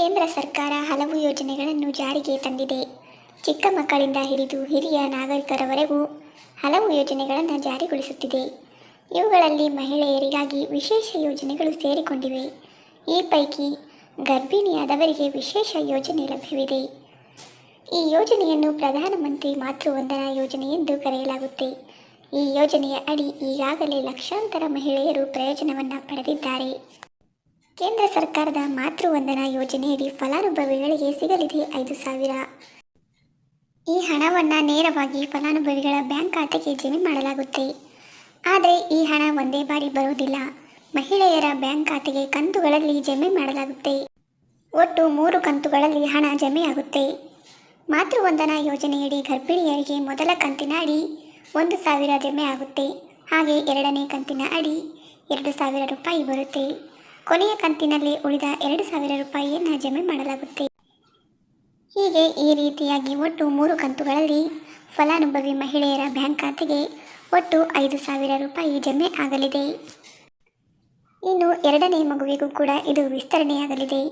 ಕೇಂದ್ರ ಸರ್ಕಾರ ಹಲವು ಯೋಜನೆಗಳನ್ನು ಜಾರಿಗೆ ತಂದಿದೆ. ಚಿಕ್ಕ ಮಕ್ಕಳಿಂದ ಹಿಡಿದು ಹಿರಿಯ ನಾಗರಿಕರವರೆಗೂ ಹಲವು ಯೋಜನೆಗಳನ್ನು ಜಾರಿಗೊಳಿಸುತ್ತಿದೆ. ಇವುಗಳಲ್ಲಿ ಮಹಿಳೆಯರಿಗಾಗಿ ವಿಶೇಷ ಯೋಜನೆಗಳು ಸೇರಿಕೊಂಡಿವೆ. ಈ ಪೈಕಿ ಗರ್ಭಿಣಿಯಾದವರಿಗೆ ವಿಶೇಷ ಯೋಜನೆ ಲಭ್ಯವಿದೆ. ಈ ಯೋಜನೆಯನ್ನು ಪ್ರಧಾನಮಂತ್ರಿ ಮಾತೃವಂದನಾ ಯೋಜನೆ ಎಂದು ಕರೆಯಲಾಗುತ್ತೆ. ಈ ಯೋಜನೆಯ ಅಡಿ ಈಗಾಗಲೇ ಲಕ್ಷಾಂತರ ಮಹಿಳೆಯರು ಪ್ರಯೋಜನವನ್ನು ಪಡೆದಿದ್ದಾರೆ. ಕೇಂದ್ರ ಸರ್ಕಾರದ ಮಾತೃವಂದನಾ ಯೋಜನೆಯಡಿ ಫಲಾನುಭವಿಗಳಿಗೆ ಸಿಗಲಿದೆ ಐದು ಸಾವಿರ. ಈ ಹಣವನ್ನು ನೇರವಾಗಿ ಫಲಾನುಭವಿಗಳ ಬ್ಯಾಂಕ್ ಖಾತೆಗೆ ಜಮೆ ಮಾಡಲಾಗುತ್ತೆ. ಆದರೆ ಈ ಹಣ ಒಂದೇ ಬಾರಿ ಬರುವುದಿಲ್ಲ. ಮಹಿಳೆಯರ ಬ್ಯಾಂಕ್ ಖಾತೆಗೆ ಕಂತುಗಳಲ್ಲಿ ಜಮೆ ಮಾಡಲಾಗುತ್ತೆ. ಒಟ್ಟು ಮೂರು ಕಂತುಗಳಲ್ಲಿ ಹಣ ಜಮೆಯಾಗುತ್ತೆ ಮಾತೃವಂದನಾ ಯೋಜನೆಯಡಿ ಗರ್ಭಿಣಿಯರಿಗೆ ಮೊದಲ ಕಂತಿನ ಅಡಿ ಒಂದು ಸಾವಿರ ಜಮೆ ಆಗುತ್ತೆ. ಹಾಗೆ ಎರಡನೇ ಕಂತಿನ ಅಡಿ ಎರಡು ಸಾವಿರ ರೂಪಾಯಿ ಬರುತ್ತೆ. ಕೊನೆಯ ಕಂತಿನಲ್ಲಿ ಉಳಿದ ಎರಡು ಸಾವಿರ ರೂಪಾಯಿಯನ್ನು ಜಮೆ ಮಾಡಲಾಗುತ್ತೆ. ಹೀಗೆ ಈ ರೀತಿಯಾಗಿ ಒಟ್ಟು ಮೂರು ಕಂತುಗಳಲ್ಲಿ ಫಲಾನುಭವಿ ಮಹಿಳೆಯರ ಬ್ಯಾಂಕ್ ಖಾತೆಗೆ ಒಟ್ಟು ಐದು ಸಾವಿರ ರೂಪಾಯಿ ಜಮೆ ಆಗಲಿದೆ. ಇನ್ನು ಎರಡನೇ ಮಗುವಿಗೂ ಕೂಡ ಇದು ವಿಸ್ತರಣೆಯಾಗಲಿದೆ.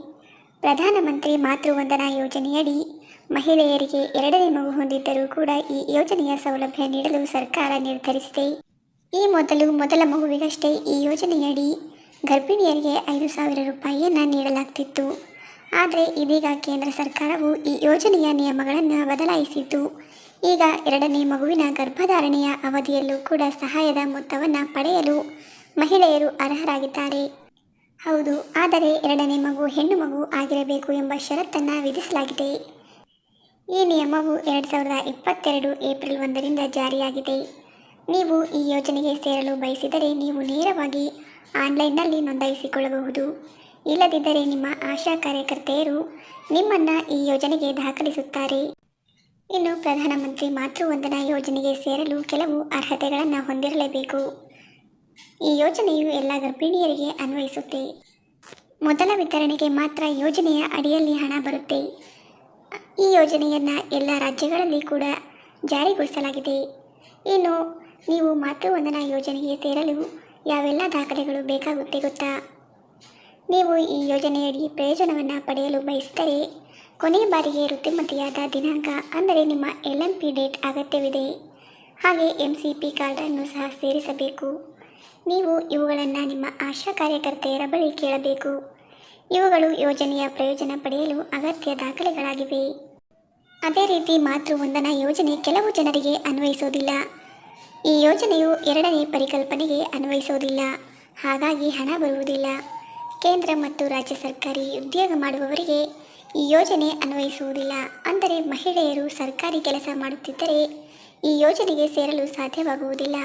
ಪ್ರಧಾನಮಂತ್ರಿ ಮಾತೃವಂದನಾ ಯೋಜನೆಯಡಿ ಮಹಿಳೆಯರಿಗೆ ಎರಡನೇ ಮಗು ಹೊಂದಿದ್ದರೂ ಕೂಡ ಈ ಯೋಜನೆಯ ಸೌಲಭ್ಯ ನೀಡಲು ಸರ್ಕಾರ ನಿರ್ಧರಿಸಿದೆ. ಈ ಮೊದಲು ಮೊದಲ ಮಗುವಿಗಷ್ಟೇ ಈ ಯೋಜನೆಯಡಿ ಗರ್ಭಿಣಿಯರಿಗೆ ಐದು ಸಾವಿರ ರೂಪಾಯಿಯನ್ನು ನೀಡಲಾಗ್ತಿತ್ತು. ಆದರೆ ಇದೀಗ ಕೇಂದ್ರ ಸರ್ಕಾರವು ಈ ಯೋಜನೆಯ ನಿಯಮಗಳನ್ನು ಬದಲಾಯಿಸಿತ್ತು ಈಗ ಎರಡನೇ ಮಗುವಿನ ಗರ್ಭಧಾರಣೆಯ ಅವಧಿಯಲ್ಲೂ ಕೂಡ ಸಹಾಯದ ಮೊತ್ತವನ್ನು ಪಡೆಯಲು ಮಹಿಳೆಯರು ಅರ್ಹರಾಗಿದ್ದಾರೆ. ಹೌದು, ಆದರೆ ಎರಡನೇ ಮಗು ಹೆಣ್ಣು ಮಗು ಆಗಿರಬೇಕು ಎಂಬ ಷರತ್ತನ್ನು ವಿಧಿಸಲಾಗಿದೆ. ಈ ನಿಯಮವು ಎರಡು ಸಾವಿರದ ಇಪ್ಪತ್ತೆರಡು ಏಪ್ರಿಲ್ ಒಂದರಿಂದ ಜಾರಿಯಾಗಿದೆ. ನೀವು ಈ ಯೋಜನೆಗೆ ಸೇರಲು ಬಯಸಿದರೆ ನೀವು ನೇರವಾಗಿ ಆನ್ಲೈನ್ನಲ್ಲಿ ನೋಂದಾಯಿಸಿಕೊಳ್ಳಬಹುದು. ಇಲ್ಲದಿದ್ದರೆ ನಿಮ್ಮ ಆಶಾ ಕಾರ್ಯಕರ್ತೆಯರು ನಿಮ್ಮನ್ನು ಈ ಯೋಜನೆಗೆ ದಾಖಲಿಸುತ್ತಾರೆ. ಇನ್ನು ಪ್ರಧಾನಮಂತ್ರಿ ಮಾತೃವಂದನಾ ಯೋಜನೆಗೆ ಸೇರಲು ಕೆಲವು ಅರ್ಹತೆಗಳನ್ನು ಹೊಂದಿರಲೇಬೇಕು. ಈ ಯೋಜನೆಯು ಎಲ್ಲ ಗರ್ಭಿಣಿಯರಿಗೆ ಅನ್ವಯಿಸುತ್ತೆ. ಮೊದಲ ವಿತರಣೆಗೆ ಮಾತ್ರ ಯೋಜನೆಯ ಅಡಿಯಲ್ಲಿ ಹಣ ಬರುತ್ತೆ. ಈ ಯೋಜನೆಯನ್ನು ಎಲ್ಲ ರಾಜ್ಯಗಳಲ್ಲಿ ಕೂಡ ಜಾರಿಗೊಳಿಸಲಾಗಿದೆ. ಇನ್ನು ನೀವು ಮಾತೃವಂದನಾ ಯೋಜನೆಗೆ ಸೇರಲು ಯಾವೆಲ್ಲ ದಾಖಲೆಗಳು ಬೇಕಾಗುತ್ತೆ ಗೊತ್ತಾ? ನೀವು ಈ ಯೋಜನೆಯಡಿ ಪ್ರಯೋಜನವನ್ನು ಪಡೆಯಲು ಬಯಸಿದರೆ ಕೊನೆಯ ಬಾರಿಗೆ ಋತುಮತಿಯಾದ ದಿನಾಂಕ, ಅಂದರೆ ನಿಮ್ಮ ಎಲ್ ಎಂ ಪಿ ಡೇಟ್ ಅಗತ್ಯವಿದೆ. ಹಾಗೆ ಎಂ ಸಿ ಪಿ ಕಾರ್ಡನ್ನು ಸಹ ಸೇರಿಸಬೇಕು. ನೀವು ಇವುಗಳನ್ನು ನಿಮ್ಮ ಆಶಾ ಕಾರ್ಯಕರ್ತೆಯರ ಬಳಿ ಕೇಳಬೇಕು. ಇವುಗಳು ಯೋಜನೆಯ ಪ್ರಯೋಜನ ಪಡೆಯಲು ಅಗತ್ಯ ದಾಖಲೆಗಳಾಗಿವೆ. ಅದೇ ರೀತಿ ಮಾತೃ ವಂದನಾ ಯೋಜನೆ ಕೆಲವು ಜನರಿಗೆ ಅನ್ವಯಿಸೋದಿಲ್ಲ ಈ ಯೋಜನೆಯು ಎರಡನೇ ಪರಿಕಲ್ಪನೆಗೆ ಅನ್ವಯಿಸುವುದಿಲ್ಲ ಹಾಗಾಗಿ ಹಣ ಬರುವುದಿಲ್ಲ. ಕೇಂದ್ರ ಮತ್ತು ರಾಜ್ಯ ಸರ್ಕಾರಿ ಉದ್ಯೋಗ ಮಾಡುವವರಿಗೆ ಈ ಯೋಜನೆ ಅನ್ವಯಿಸುವುದಿಲ್ಲ. ಅಂದರೆ ಮಹಿಳೆಯರು ಸರ್ಕಾರಿ ಕೆಲಸ ಮಾಡುತ್ತಿದ್ದರೆ ಈ ಯೋಜನೆಗೆ ಸೇರಲು ಸಾಧ್ಯವಾಗುವುದಿಲ್ಲ.